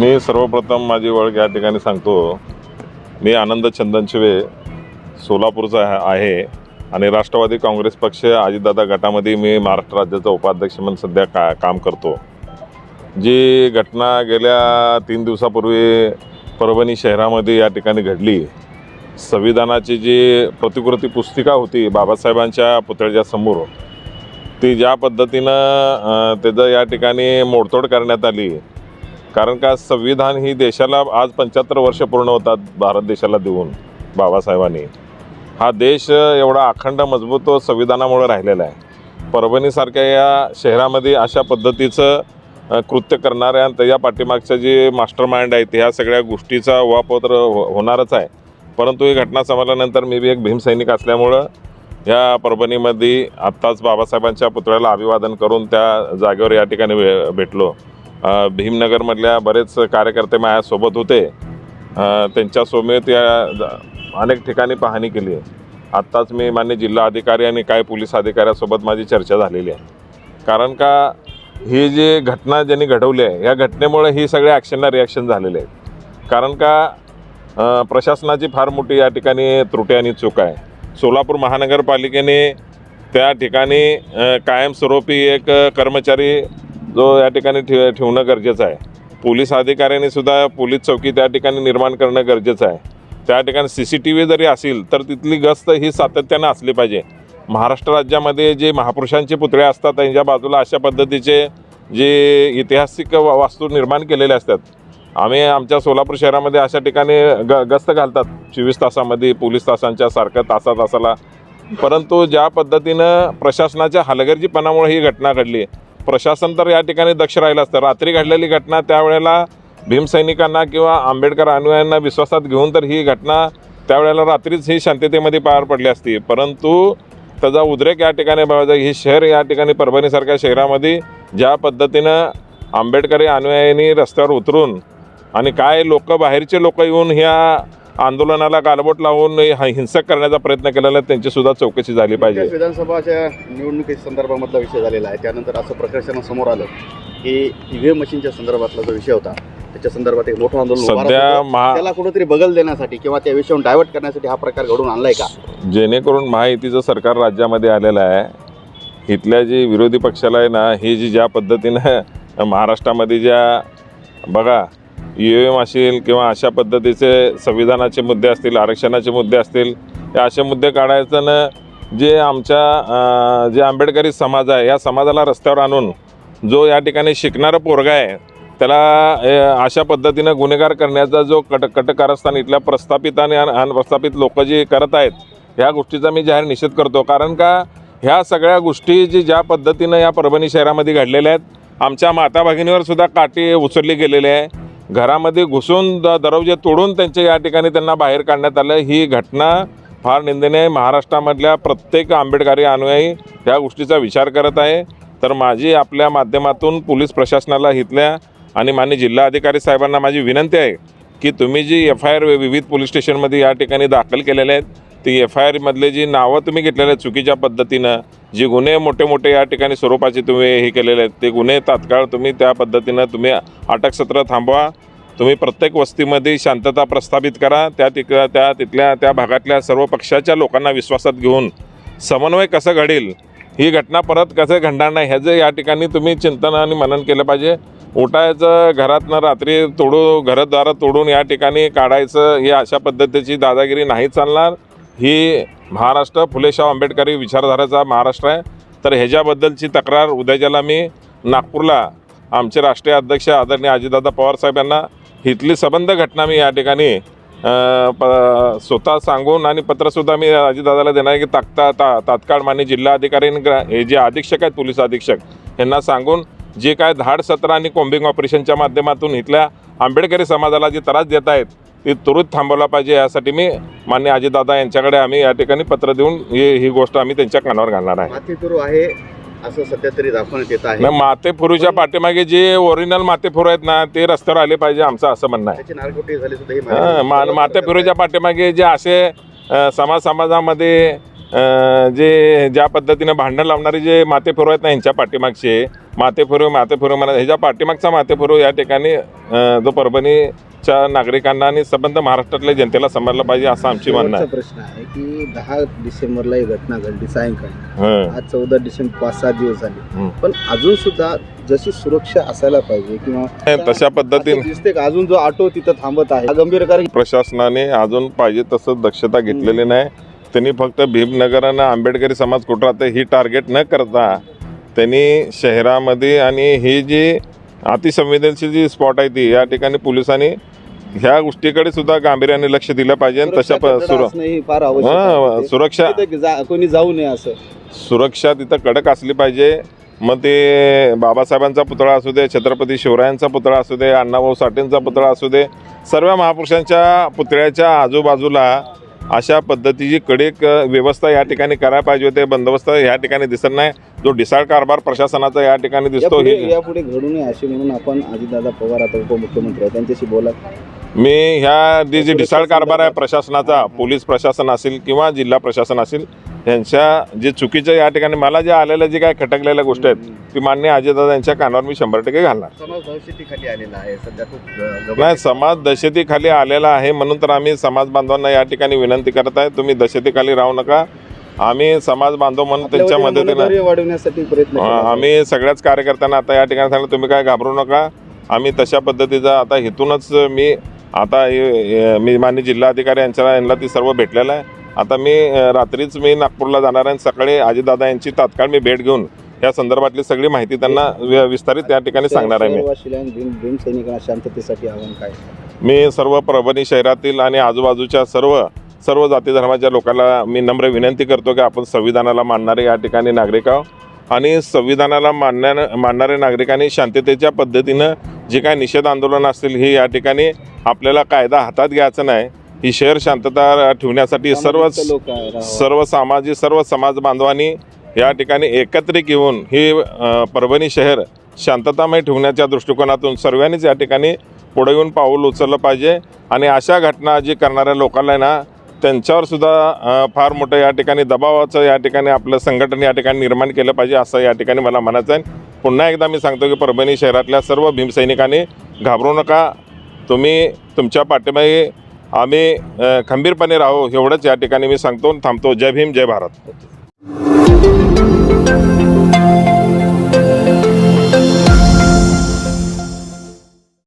मी सर्वप्रथम माझी ओळख या ठिकाणी सांगतो. मी आनंद चंदनशिवे सोलापूरचा आहे- आणि राष्ट्रवादी काँग्रेस पक्ष अजितदादा गटामध्ये मी महाराष्ट्र राज्याचा उपाध्यक्ष म्हणून सध्या का काम करतो. जी घटना गेल्या तीन दिवसापूर्वी परभणी शहरामध्ये या ठिकाणी घडली. संविधानाची जी प्रतिकृती पुस्तिका होती बाबासाहेबांच्या पुतळ्याच्या समोर ती ज्या पद्धतीनं त्याचं या ठिकाणी मोडतोड करण्यात आली कारण का संविधान ही देशाला आज पंच्याहत्तर वर्ष पूर्ण होतात भारत देशाला देऊन बाबासाहेबांनी. हा देश एवढा अखंड मजबूत तो संविधानामुळे राहिलेला आहे. परभणीसारख्या या शहरामध्ये अशा पद्धतीचं कृत्य करणाऱ्या आणि त्याच्या पाठीमागचं जे मास्टर माइंड आहेत ह्या सगळ्या गोष्टीचा वापर हो-, होणारच आहे. परंतु ही घटना समजल्यानंतर मी बी एक भीमसैनिक असल्यामुळं या परभणीमध्ये आत्ताच बाबासाहेबांच्या पुतळ्याला अभिवादन करून त्या जागेवर या ठिकाणी भे भेटलो. भीमनगरमधल्या बरेच कार्यकर्ते माझ्यासोबत होते. अ, त्यांच्यासोबत या अनेक ठिकाणी पाहणी केली आहे. आत्ताच मी मान्य जिल्हा अधिकारी आणि काही पोलीस अधिकाऱ्यासोबत माझी चर्चा झालेली आहे. कारण का ही जी घटना ज्यांनी घडवली आहे या घटनेमुळे ही सगळ्या ॲक्शनला रिॲक्शन झालेले आहेत. कारण का प्रशासनाची फार मोठी या ठिकाणी त्रुटी आणि चूक आहे. सोलापूर महानगरपालिकेने त्या ठिकाणी कायमस्वरूपी एक कर्मचारी जो या ठिकाणी ठे ठेवणं गरजेचं आहे. पोलीस अधिकाऱ्यांनी सुद्धा पोलीस चौकी त्या ठिकाणी निर्माण करणं गरजेचं आहे. त्या ठिकाणी सी सी टी व्ही जरी असेल तर तिथली गस्त ही सातत्यानं असली पाहिजे. महाराष्ट्र राज्यामध्ये जे महापुरुषांचे पुतळे असतात त्यांच्या बाजूला अशा पद्धतीचे जे ऐतिहासिक वा- वास्तू निर्माण केलेले असतात. आम्ही आमच्या सोलापूर शहरामध्ये अशा ठिकाणी ग गस्त घालतात. चोवीस तासामध्ये पोलीस तासांच्या सारखं तासा तासाला परंतु ज्या पद्धतीनं प्रशासनाच्या हलगर्जीपणामुळे ही घटना घडली प्रशासन तर या ठिकाणी दक्ष राहिलं असतं. रात्री घडलेली घटना त्यावेळेला भीमसैनिकांना किंवा आंबेडकर अनुयायांना विश्वासात घेऊन तर ही घटना त्यावेळेला रात्रीच ही शांततेमध्ये पार पडली असती. परंतु त्याचा उद्रेक या ठिकाणी बघायचा ही शहर या ठिकाणी परभणीसारख्या शहरामध्ये ज्या पद्धतीनं आंबेडकरी अनुयायांनी रस्त्यावर उतरून आणि काय लोक बाहेरचे लोक येऊन ह्या आंदोलनाला गालबोट लावून हिंसक करण्याचा प्रयत्न केलेला त्यांची सुद्धा चौकशी झाली पाहिजे. विधानसभाच्या निवडणुकी संदर्भामधला विषय झालेला आहे. त्यानंतर असं प्रकर्षानं आलं की ईव्हीएम मशीनच्या संदर्भातला जो विषय होता त्याच्या संदर्भात एक मोठं आंदोलन सध्या. महा त्याला कुठेतरी बगल देण्यासाठी किंवा त्या विषयावर डायव्हर्ट करण्यासाठी हा प्रकार घडून आणलाय का? जेणेकरून महायुतीचं सरकार राज्यामध्ये आलेलं आहे इथल्या जी विरोधी पक्षाला आहे ना ही जी ज्या पद्धतीनं महाराष्ट्रामध्ये ज्या बघा यू एम असेल किंवा अशा पद्धतीचे संविधानाचे मुद्दे असतील आरक्षणाचे मुद्दे असतील हे असे मुद्दे काढायचं ना जे आमच्या जे आंबेडकरी समाज आहे या समाजाला रस्त्यावर आणून जो या ठिकाणी शिकणारा पोरगा आहे त्याला अशा पद्धतीनं गुन्हेगार करण्याचा जो कट कटकारस्थान इथल्या प्रस्थापित आणि अनप्रस्थापित लोक जी करत आहेत ह्या गोष्टीचा मी जाहीर निषेध करतो. कारण का ह्या सगळ्या गोष्टी जी ज्या पद्धतीनं या परभणी शहरामध्ये घडलेल्या आहेत आमच्या माता भगिनीवर सुद्धा काठी उचलली गेलेली आहे. घरामध्ये घुसून द दरवाजे तोडून त्यांचे या ठिकाणी त्यांना बाहेर काढण्यात आलं. ही घटना फार निंदनीय आहे. महाराष्ट्रामधल्या प्रत्येक आंबेडकरी अनुयायी त्या गोष्टीचा विचार करत आहे. तर माझी आपल्या माध्यमातून पोलीस प्रशासनाला हितल्या आणि मान्य जिल्हा अधिकारी साहेबांना माझी विनंती आहे की तुम्ही जी एफ आय आर विविध पोलीस स्टेशनमध्ये या ठिकाणी दाखल केलेले आहेत ती एफ आय आरमधले जी नावं तुम्ही घेतलेले आहेत चुकीच्या पद्धतीनं जे गुन्हे मोठे मोठे या ठिकाणी स्वरूपाचे तुम्ही हे केलेले आहेत ते गुन्हे तात्काळ तुम्ही त्या पद्धतीनं तुम्ही अटक सत्र थांबवा. तुम्ही प्रत्येक वस्तीमध्ये शांतता प्रस्थापित करा. त्या तिक त्या तिथल्या त्या भागातल्या सर्व पक्षाच्या लोकांना विश्वासात घेऊन समन्वय कसं घडेल ही घटना परत कसं घडणार नाही ह्याचं या ठिकाणी तुम्ही चिंतन आणि मनन केलं पाहिजे. उठायचं घरातनं रात्री तोडू घरद्वारं तोडून या ठिकाणी काढायचं हे अशा पद्धतीची दादागिरी नाही चालणार. ही महाराष्ट्र फुलेशाह आंबेडकरी विचारधाराचा महाराष्ट्र आहे. तर ह्याच्याबद्दलची तक्रार उद्याच्याला मी नागपूरला आमचे राष्ट्रीय अध्यक्ष आदरणीय अजितदादा पवार साहेब यांना इथली सबंध घटना मी या ठिकाणी प स्वतः सांगून आणि पत्रसुद्धा मी अजितदादाला देणार आहे की तात्ता ता तात्काळ मान्य जिल्हा अधिकारी हे जे अधीक्षक आहेत पोलीस अधीक्षक यांना सांगून जे काय धाड सत्र आणि कोम्बिंग ऑपरेशनच्या माध्यमातून इथल्या आंबेडकरी समाजाला जे त्रास देत आहेत ती त्वरित थांबवला पाहिजे यासाठी मी मान्य अजितदादा यांच्याकडे आम्ही या ठिकाणी पत्र देऊन ही ही गोष्ट आम्ही त्यांच्या कानावर घालणार आहे. असं सध्या तरी दाखवण्यात येत आहे. मग मातेफुरूच्या पाठीमागे जे ओरिजिनल मातेफुरू आहेत ना ते रस्त्यावर आले पाहिजे आमचं असं म्हणणं आहे. त्याची नारकोटी झाली सुद्धा ही हां, मा मातेफिरूच्या पाठीमागे जे असे अ, समाज समाजामध्ये अं, जे ज्या पद्धतीनं भांडण लावणारे जे मातेफिरू आहेत ना यांच्या पाठीमागचे मातेफिरू मातेफिरू म्हणा ह्याच्या पाठीमागचा मातेफिरू या ठिकाणी अं, जो परभणीच्या नागरिकांना आणि संबंध महाराष्ट्रातल्या जनतेला समजलं पाहिजे असं आमची म्हणणं आहे. प्रश्न आहे की दहा डिसेंबरला ही घटना घडली सायंकाळी. हं. आज चौदा डिसेंबर पाच सहा दिवस झाले. पण अजून सुद्धा जशी सुरक्षा असायला पाहिजे किंवा तशा असं पद्धतीने दिसते का अजून जो ऑटो तिथं थांबत आहे हा गंभीर कारण प्रशासनाने अजून पाहिजे तसं दक्षता घेतलेली नाही. त्यांनी फक्त भीमनगर आणि आंबेडकरी समाज कुठं राहते ही टार्गेट न करता त्यांनी शहरामध्ये आणि ही जी अतिसंवेदनशील जी स्पॉट आहे ती या ठिकाणी पोलिसांनी ह्या गोष्टीकडे सुद्धा गांभीर्याने लक्ष दिलं पाहिजे आणि तशा प- सुर फार आवश्यक हां. सुरक्षा तिथे जा- कोणी जाऊ नये असं. सुरक्षा तिथं कडक असली पाहिजे. मग ते बाबासाहेबांचा पुतळा असू दे छत्रपती शिवरायांचा पुतळा असू दे अण्णाभाऊ साठेंचा पुतळा असू दे सर्व महापुरुषांच्या पुतळ्याच्या आजूबाजूला अशा पद्धतीची कडक व्यवस्था या ठिकाणी करायला पाहिजे होते. बंदोबस्त या ठिकाणी दिसत नाही. जो डिसाळ कारभार प्रशासनाचा या ठिकाणी दिसतो यापुढे ही यापुढे घडू नये असे म्हणून आपण अजितदादा पवार आता उपमुख्यमंत्री आहे त्यांच्याशी बोला. मी ह्या जे जे डिसाळ कारभार आहे प्रशासनाचा पोलीस प्रशासन असेल किंवा जिल्हा प्रशासन असेल यांच्या जे चुकीच्या या ठिकाणी मला जे आलेल्या जे काय खटकलेल्या गोष्टी आहेत ती मान्य अजितदादा यांच्या कानावर मी शंभर टक्के घालणार. नाही समाज दहशतीखाली आलेला आहे म्हणून तर आम्ही समाज बांधवांना या ठिकाणी विनंती करत आहे तुम्ही दहशतीखाली राहू नका. आम्ही समाज बांधव म्हणून त्यांच्या मदतीनं वाढवण्यासाठी प्रयत्न. आम्ही सगळ्याच कार्यकर्त्यांना आता या ठिकाणी सांगितलं तुम्ही काय घाबरू नका. आम्ही तशा पद्धतीचा आता इथूनच मी आता मी मान्य जिल्हाधिकारी यांच्या यांना ती सर्व भेटलेलं आहे. आता मी रात्रीच मी नागपूरला जाणार आहे आणि सकाळी अजितदादा यांची तात्काळ मी भेट घेऊन या संदर्भातली सगळी माहिती त्यांना विस्तारित या ठिकाणी सांगणार आहे मी. शांततेसाठी आव्हान काय? मी सर्व परभणी शहरातील आणि आजूबाजूच्या सर्व सर्व जाती धर्माच्या लोकांना मी नम्र विनंती करतो की आपण संविधानाला मानणारे या ठिकाणी नागरिक आहोत. आणि संविधानाला मानण्या मानणाऱ्या नागरिकांनी शांततेच्या पद्धतीनं जे काय निषेध आंदोलन असतील ही या ठिकाणी आपल्याला कायदा हातात घ्यायचा नाही. ही शहर शांतता ठेवण्यासाठी राहावं. सर्व सामाजिक सर्व समाज बांधवांनी या ठिकाणी एकत्रित येऊन ही परभणी शहर शांततामय ठेवण्याच्या दृष्टिकोनातून सर्वांनीच या ठिकाणी पुढे येऊन पाऊल उचललं पाहिजे. आणि अशा घटना जी करणाऱ्या लोकांना आहे ना त्यांच्यावर सुद्धा फार मोठं या ठिकाणी दबावाचं या ठिकाणी आपलं संघटन या ठिकाणी निर्माण केलं पाहिजे असं या ठिकाणी मला म्हणायचं आहे. पुन्हा एकदा मी सांगतो की परभणी शहरातल्या सर्व भीमसैनिकांनी घाबरू नका. तुम्ही तुमच्या पाठीमागे आम्ही खंबीरपणे राहू एवढंच या ठिकाणी मी सांगतो आणि थांबतो. जय भीम जय भारत.